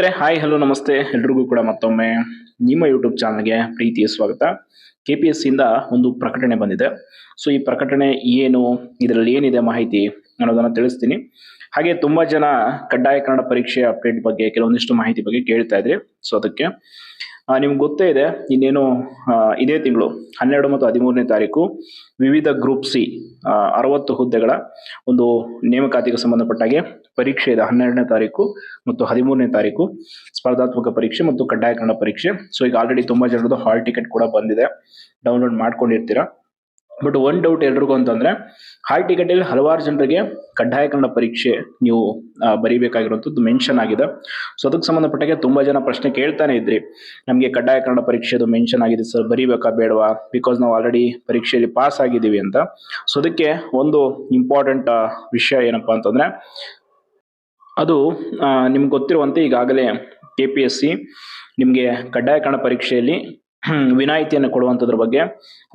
Hi, hello, ನಮಸ್ತೆ. ಎಲ್ರಿಗೂ ಕೂಡ ಮತ್ತೊಮ್ಮೆ ನಿಮ್ಮ ಯೂಟ್ಯೂಬ್ ಚಾನಲ್ಗೆ ಪ್ರೀತಿಯ ಸ್ವಾಗತ. ಕೆ ಪಿ ಎಸ್ ಇಂದ ಒಂದು ಪ್ರಕಟಣೆ ಬಂದಿದೆ. ಸೊ ಈ ಪ್ರಕಟಣೆ ಏನು, ಇದರಲ್ಲಿ ಏನಿದೆ ಮಾಹಿತಿ ಅನ್ನೋದನ್ನ ತಿಳಿಸ್ತೀನಿ. ಹಾಗೆ ತುಂಬಾ ಜನ ಕಡ್ಡಾಯ ಕನ್ನಡ ಪರೀಕ್ಷೆ ಅಪ್ಡೇಟ್ ಬಗ್ಗೆ ಕೆಲವೊಂದಿಷ್ಟು ಮಾಹಿತಿ ಬಗ್ಗೆ ಕೇಳ್ತಾ ಇದ್ರಿ. ಸೊ ಅದಕ್ಕೆ ನಿಮ್ಗೆ ಗೊತ್ತೇ ಇದೆ, ಇನ್ನೇನು ಇದೇ ತಿಂಗಳು, ಹನ್ನೆರಡು ಮತ್ತು ಹದಿಮೂರನೇ ತಾರೀಕು, ವಿವಿಧ ಗ್ರೂಪ್ ಸಿ ಅರವತ್ತು ಹುದ್ದೆಗಳ ಒಂದು ನೇಮಕಾತಿಗೆ ಸಂಬಂಧಪಟ್ಟಾಗೆ ಪರೀಕ್ಷೆ ಇದೆ. ಹನ್ನೆರಡನೇ ತಾರೀಕು ಮತ್ತು ಹದಿಮೂರನೇ ತಾರೀಕು ಸ್ಪರ್ಧಾತ್ಮಕ ಪರೀಕ್ಷೆ ಮತ್ತು ಕಡ್ಡಾಯ ಕನ್ನಡ ಪರೀಕ್ಷೆ. ಸೊ ಈಗ ಆಲ್ರೆಡಿ ತುಂಬ ಜನರದ್ದು ಹಾಲ್ ಟಿಕೆಟ್ ಕೂಡ ಬಂದಿದೆ. ಡೌನ್ಲೋಡ್ ಮಾಡ್ಕೊಂಡಿರ್ತೀರಾ. ಬಟ್ ಒನ್ ಡೌಟ್ ಎಲ್ರಿಗೂ ಅಂತಂದ್ರೆ ಹಾಲ್ ಟಿಕೆಟ್ ಅಲ್ಲಿ ಹಲವಾರು ಜನರಿಗೆ ಕಡ್ಡಾಯ ಕನ್ನಡ ಪರೀಕ್ಷೆ ನೀವು ಬರೀಬೇಕಾಗಿರುವಂಥದ್ದು ಮೆನ್ಷನ್ ಆಗಿದೆ. ಸೊ ಅದಕ್ಕೆ ಸಂಬಂಧಪಟ್ಟಾಗೆ ತುಂಬಾ ಜನ ಪ್ರಶ್ನೆ ಕೇಳ್ತಾನೆ ಇದ್ರಿ. ನಮಗೆ ಕಡ್ಡಾಯ ಕನ್ನಡ ಪರೀಕ್ಷೆದು ಮೆನ್ಷನ್ ಆಗಿದೆ ಸರ್ ಬರೀಬೇಕಾ ಬೇಡವಾ? ಬಿಕಾಸ್ ನಾವು ಆಲ್ರೆಡಿ ಪರೀಕ್ಷೆಯಲ್ಲಿ ಪಾಸ್ ಆಗಿದ್ದೀವಿ ಅಂತ. ಸೊ ಅದಕ್ಕೆ ಒಂದು ಇಂಪಾರ್ಟೆಂಟ್ ವಿಷಯ ಏನಪ್ಪಾ ಅಂತಂದ್ರೆ, ಅದು ನಿಮ್ಗೆ ಗೊತ್ತಿರುವಂತೆ ಈಗಾಗಲೇ ಕೆ ಪಿ ಎಸ್ ಸಿ ನಿಮಗೆ ಕಡ್ಡಾಯ ಕನ್ನಡ ಪರೀಕ್ಷೆಯಲ್ಲಿ ವಿನಾಯಿತಿಯನ್ನು ಕೊಡುವಂಥದ್ರ ಬಗ್ಗೆ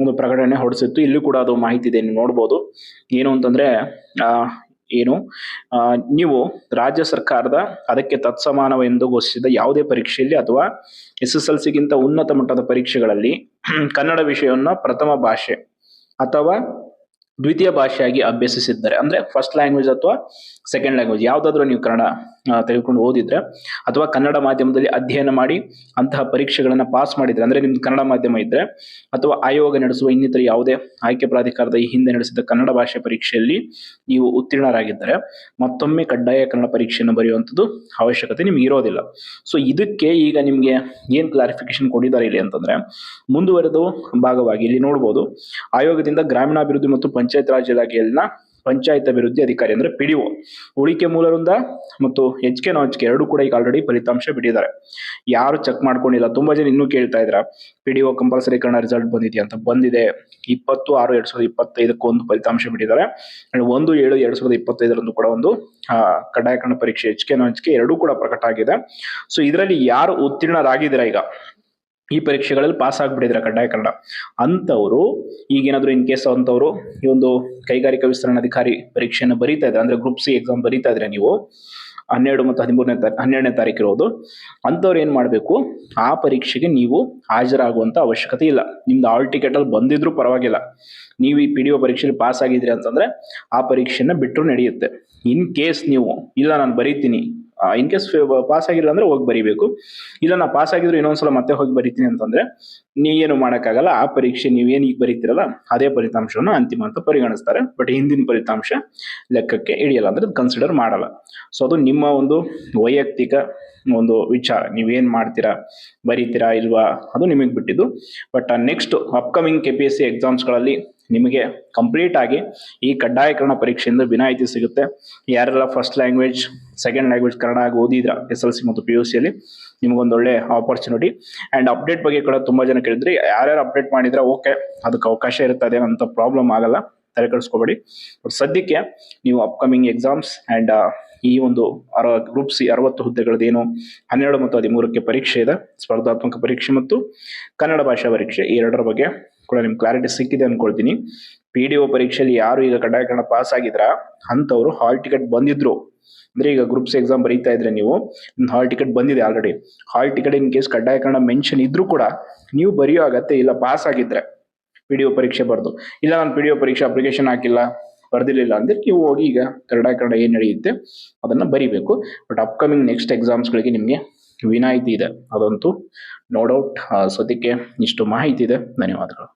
ಒಂದು ಪ್ರಕಟಣೆ ಹೊರಡಿಸಿತ್ತು. ಇಲ್ಲೂ ಕೂಡ ಅದು ಮಾಹಿತಿ ಇದೆ, ನೀವು ನೋಡ್ಬೋದು. ಏನು ಅಂತಂದ್ರೆ ಏನು ನೀವು ರಾಜ್ಯ ಸರ್ಕಾರದ ಅದಕ್ಕೆ ತತ್ಸಮಾನವೆಂದು ಘೋಷಿಸಿದ ಯಾವುದೇ ಪರೀಕ್ಷೆಯಲ್ಲಿ ಅಥವಾ ಎಸ್ ಎಸ್ ಎಲ್ ಸಿಗಿಂತ ಉನ್ನತ ಮಟ್ಟದ ಪರೀಕ್ಷೆಗಳಲ್ಲಿ ಕನ್ನಡ ವಿಷಯವನ್ನು ಪ್ರಥಮ ಭಾಷೆ ಅಥವಾ ದ್ವಿತೀಯ ಭಾಷೆಯಾಗಿ ಅಭ್ಯಸಿಸಿದ್ದಾರೆ. ಅಂದರೆ ಫಸ್ಟ್ ಲ್ಯಾಂಗ್ವೇಜ್ ಅಥವಾ ಸೆಕೆಂಡ್ ಲ್ಯಾಂಗ್ವೇಜ್ ಯಾವುದಾದ್ರೂ ನೀವು ಕನ್ನಡ ತೆಗೆದುಕೊಂಡು ಓದಿದ್ರೆ ಅಥವಾ ಕನ್ನಡ ಮಾಧ್ಯಮದಲ್ಲಿ ಅಧ್ಯಯನ ಮಾಡಿ ಅಂತಹ ಪರೀಕ್ಷೆಗಳನ್ನ ಪಾಸ್ ಮಾಡಿದ್ರೆ, ಅಂದ್ರೆ ನಿಮ್ದು ಕನ್ನಡ ಮಾಧ್ಯಮ ಇದ್ರೆ ಅಥವಾ ಆಯೋಗ ನಡೆಸುವ ಇನ್ನಿತರ ಯಾವುದೇ ಆಯ್ಕೆ ಪ್ರಾಧಿಕಾರದ ಈ ಹಿಂದೆ ನಡೆಸಿದ ಕನ್ನಡ ಭಾಷೆ ಪರೀಕ್ಷೆಯಲ್ಲಿ ನೀವು ಉತ್ತೀರ್ಣರಾಗಿದ್ದರೆ ಮತ್ತೊಮ್ಮೆ ಕಡ್ಡಾಯ ಕನ್ನಡ ಪರೀಕ್ಷೆಯನ್ನು ಬರೆಯುವಂಥದ್ದು ಅವಶ್ಯಕತೆ ನಿಮ್ಗೆ ಇರೋದಿಲ್ಲ. ಸೊ ಇದಕ್ಕೆ ಈಗ ನಿಮ್ಗೆ ಏನ್ ಕ್ಲಾರಿಫಿಕೇಶನ್ ಕೊಟ್ಟಿದ್ದಾರೆ ಇಲ್ಲಿ ಅಂತಂದ್ರೆ, ಮುಂದುವರೆದು ಭಾಗವಾಗಿ ಇಲ್ಲಿ ನೋಡ್ಬೋದು. ಆಯೋಗದಿಂದ ಗ್ರಾಮೀಣಾಭಿವೃದ್ಧಿ ಮತ್ತು ಪಂಚಾಯತ್ ರಾಜ್ ಇಲಾಖೆಯಲ್ಲಿನ ಪಂಚಾಯತ್ ಅಭಿವೃದ್ಧಿ ಅಧಿಕಾರಿ ಅಂದ್ರೆ ಪಿಡಿಒ. ಉಳಿಕೆ ಮೂಲ ವೃಂದ ಮತ್ತು ಎಚ್ ಕೆ ನಾಚ್ ಎರಡು ಕೂಡ ಈಗ ಆಲ್ರೆಡಿ ಫಲಿತಾಂಶ ಬಿಟ್ಟಿದ್ದಾರೆ. ಯಾರು ಚೆಕ್ ಮಾಡ್ಕೊಂಡಿಲ್ಲ, ತುಂಬಾ ಜನ ಇನ್ನೂ ಕೇಳ್ತಾ ಇದ್ರ, ಪಿಡಿಒ ಕಂಪಲ್ಸರಿ ಕನ್ನಡ ರಿಸಲ್ಟ್ ಬಂದಿದೆಯಾ ಅಂತ. ಬಂದಿದೆ. ಇಪ್ಪತ್ತು ಆರು ಎರಡ್ ಸಾವಿರದ ಇಪ್ಪತ್ತೈದಕ್ಕೆ ಒಂದು ಫಲಿತಾಂಶ ಬಿಟ್ಟಿದ್ದಾರೆ. ಒಂದು ಏಳು ಎರಡ್ ಸಾವಿರದ ಇಪ್ಪತ್ತೈದರಂದು ಕೂಡ ಒಂದು ಕಡ್ಡಾಯ ಕನ್ನಡ ಪರೀಕ್ಷೆ ಎಚ್ ಕೆ ನಾಚ್ ಕೆ ಎರಡೂ ಕೂಡ ಪ್ರಕಟ ಆಗಿದೆ. ಸೊ ಇದರಲ್ಲಿ ಯಾರು ಉತ್ತೀರ್ಣರಾಗಿದ್ದೀರಾ ಈಗ? ಈ ಪರೀಕ್ಷೆಗಳಲ್ಲಿ ಪಾಸ್ ಆಗ್ಬಿಟ್ಟಿದ್ರೆ ಕಡ್ಡಾಯ ಕನ್ನಡ. ಅಂಥವರು, ಈಗೇನಾದರೂ ಇನ್ ಕೇಸ್ ಅಂಥವರು ಈ ಒಂದು ಕೈಗಾರಿಕಾ ವಿಸ್ತರಣಾಧಿಕಾರಿ ಪರೀಕ್ಷೆಯನ್ನು ಬರೀತಾ ಇದ್ರೆ, ಅಂದ್ರೆ ಗ್ರೂಪ್ ಸಿ ಎಕ್ಸಾಮ್ ಬರೀತಾ ಇದ್ರೆ ನೀವು, ಹನ್ನೆರಡು ಮತ್ತು ಹದಿಮೂರನೇ ತಾರೀಕು ಹನ್ನೆರಡನೇ ತಾರೀಕು ಇರೋದು, ಅಂಥವ್ರು ಏನು ಮಾಡಬೇಕು? ಆ ಪರೀಕ್ಷೆಗೆ ನೀವು ಹಾಜರಾಗುವಂಥ ಅವಶ್ಯಕತೆ ಇಲ್ಲ. ನಿಮ್ದು ಆಲ್ ಟಿಕೆಟಲ್ಲಿ ಬಂದಿದ್ರು ಪರವಾಗಿಲ್ಲ. ನೀವು ಈ ಪಿ ಡಿ ಒ ಪರೀಕ್ಷೆಯಲ್ಲಿ ಪಾಸ್ ಆಗಿದ್ರಿ ಅಂತಂದ್ರೆ ಆ ಪರೀಕ್ಷೆನ ಬಿಟ್ಟರು ನಡೆಯುತ್ತೆ. ಇನ್ ಕೇಸ್ ನೀವು, ಇಲ್ಲ ನಾನು ಬರೀತೀನಿ ಇನ್ ಕೇಸ್ ಪಾಸ್ ಆಗಿಲ್ಲ ಅಂದ್ರೆ ಹೋಗಿ ಬರೀಬೇಕು. ಇಲ್ಲ, ನಾ ಪಾಸ್ ಆಗಿದ್ರು ಇನ್ನೊಂದ್ಸಲ ಮತ್ತೆ ಹೋಗಿ ಬರೀತೀನಿ ಅಂತಂದ್ರೆ ಏನು ಮಾಡೋಕ್ಕಾಗಲ್ಲ, ಆ ಪರೀಕ್ಷೆ ನೀವೇನು ಈಗ ಬರೀತಿರಲ್ಲ, ಅದೇ ಫಲಿತಾಂಶವನ್ನು ಅಂತಿಮ ಅಂತ ಪರಿಗಣಿಸ್ತಾರೆ. ಬಟ್ ಹಿಂದಿನ ಫಲಿತಾಂಶ ಲೆಕ್ಕಕ್ಕೆ ಇಳಿಯಲ್ಲ ಅಂದ್ರೆ ಕನ್ಸಿಡರ್ ಮಾಡಲ್ಲ. ಸೊ ಅದು ನಿಮ್ಮ ಒಂದು ವೈಯಕ್ತಿಕ ಒಂದು ವಿಚಾರ. ನೀವೇನ್ ಮಾಡ್ತೀರಾ, ಬರೀತೀರಾ ಇಲ್ವಾ, ಅದು ನಿಮಗೆ ಬಿಟ್ಟಿದ್ದು. But next upcoming K P S C ಎಕ್ಸಾಮ್ಸ್ಗಳಲ್ಲಿ ನಿಮಗೆ ಕಂಪ್ಲೀಟ್ ಆಗಿ ಈ ಕಡ್ಡಾಯಕರಣ ಪರೀಕ್ಷೆಯಿಂದ ವಿನಾಯಿತಿ ಸಿಗುತ್ತೆ. ಯಾರೆಲ್ಲ first language second language Kannada ಆಗಿ ಓದಿದ್ರ ಎಸ್ ಎಲ್ ಸಿ ಮತ್ತು ಪಿ ಯು ಸಿಯಲ್ಲಿ ನಿಮ್ಗೊಂದು ಒಳ್ಳೆ ಆಪರ್ಚುನಿಟಿ ಆ್ಯಂಡ್ ಅಪ್ಡೇಟ್ ಬಗ್ಗೆ ಕೂಡ ತುಂಬ ಜನ ಕೇಳಿದ್ರಿ. ಯಾರ್ಯಾರು ಅಪ್ಡೇಟ್ ಮಾಡಿದ್ರೆ ಓಕೆ ಅದಕ್ಕೆ ಅವಕಾಶ ಇರುತ್ತೆ ಅದೇನಂತ ಪ್ರಾಬ್ಲಮ್ ಆಗಲ್ಲ, ತಲೆ ಕೆಡಿಸ್ಕೋಬೇಡಿ. ಬಟ್ ಸದ್ಯಕ್ಕೆ ನೀವು ಅಪ್ಕಮಿಂಗ್ ಎಕ್ಸಾಮ್ಸ್ ಆ್ಯಂಡ್ ಈ ಒಂದು ಅರ ಗ್ರೂಪ್ ಸಿ ಅರವತ್ತು ಹುದ್ದೆಗಳದ್ದೇನು, ಹನ್ನೆರಡು ಮತ್ತು ಹದಿಮೂರಕ್ಕೆ ಪರೀಕ್ಷೆ ಇದೆ, ಸ್ಪರ್ಧಾತ್ಮಕ ಪರೀಕ್ಷೆ ಮತ್ತು ಕನ್ನಡ ಭಾಷಾ ಪರೀಕ್ಷೆ, ಈ ಎರಡರ ಬಗ್ಗೆ ಕೂಡ ನಿಮ್ಗೆ ಕ್ಲಾರಿಟಿ ಸಿಕ್ಕಿದೆ ಅನ್ಕೊಳ್ತೀನಿ. ಪಿ ಡಿ ಒ ಪರೀಕ್ಷೆಯಲ್ಲಿ ಯಾರು ಈಗ ಕಡ್ಡಾಯ ಕನ್ನಡ ಪಾಸ್ ಆಗಿದ್ರ, ಅಂಥವ್ರು ಹಾಲ್ ಟಿಕೆಟ್ ಬಂದಿದ್ರು. ಅಂದ್ರೆ ಈಗ ಗ್ರೂಪ್ಸ್ ಎಕ್ಸಾಮ್ ಬರೀತಾ ಇದ್ರೆ ನೀವು ಹಾಲ್ ಟಿಕೆಟ್ ಬಂದಿದೆ already hall ticket in case ಕಡ್ಡಾಯ ಕನ್ನಡ ಮೆನ್ಷನ್ ಇದ್ರೂ ಕೂಡ ನೀವು ಬರೆಯೋ ಅಗತ್ಯ ಇಲ್ಲ ಪಾಸ್ ಆಗಿದ್ರೆ ಪಿ ಡಿ ಒ ಪರೀಕ್ಷೆ ಬರ್ದು. ಇಲ್ಲ, ನಾನು ಪಿ ಡಿ ಒ ಪರೀಕ್ಷೆ ಅಪ್ಲಿಕೇಶನ್ ಹಾಕಿಲ್ಲ, ಬರ್ದಿರ್ಲಿಲ್ಲ ಅಂದ್ರೆ ನೀವು ಹೋಗಿ ಈಗ ಕನ್ನಡ ಕನ್ನಡ ಏನ್ ನಡೆಯುತ್ತೆ ಅದನ್ನ ಬರಿಬೇಕು. ಬಟ್ ಅಪ್ಕಮಿಂಗ್ ನೆಕ್ಸ್ಟ್ ಎಕ್ಸಾಮ್ಸ್ಗಳಿಗೆ ನಿಮಗೆ ವಿನಾಯಿತಿ ಇದೆ. ಅದಂತೂ ನೋ ಡೌಟ್ ಸದ್ಯಕ್ಕೆ ಇಷ್ಟು ಮಾಹಿತಿ ಇದೆ. ಧನ್ಯವಾದಗಳು.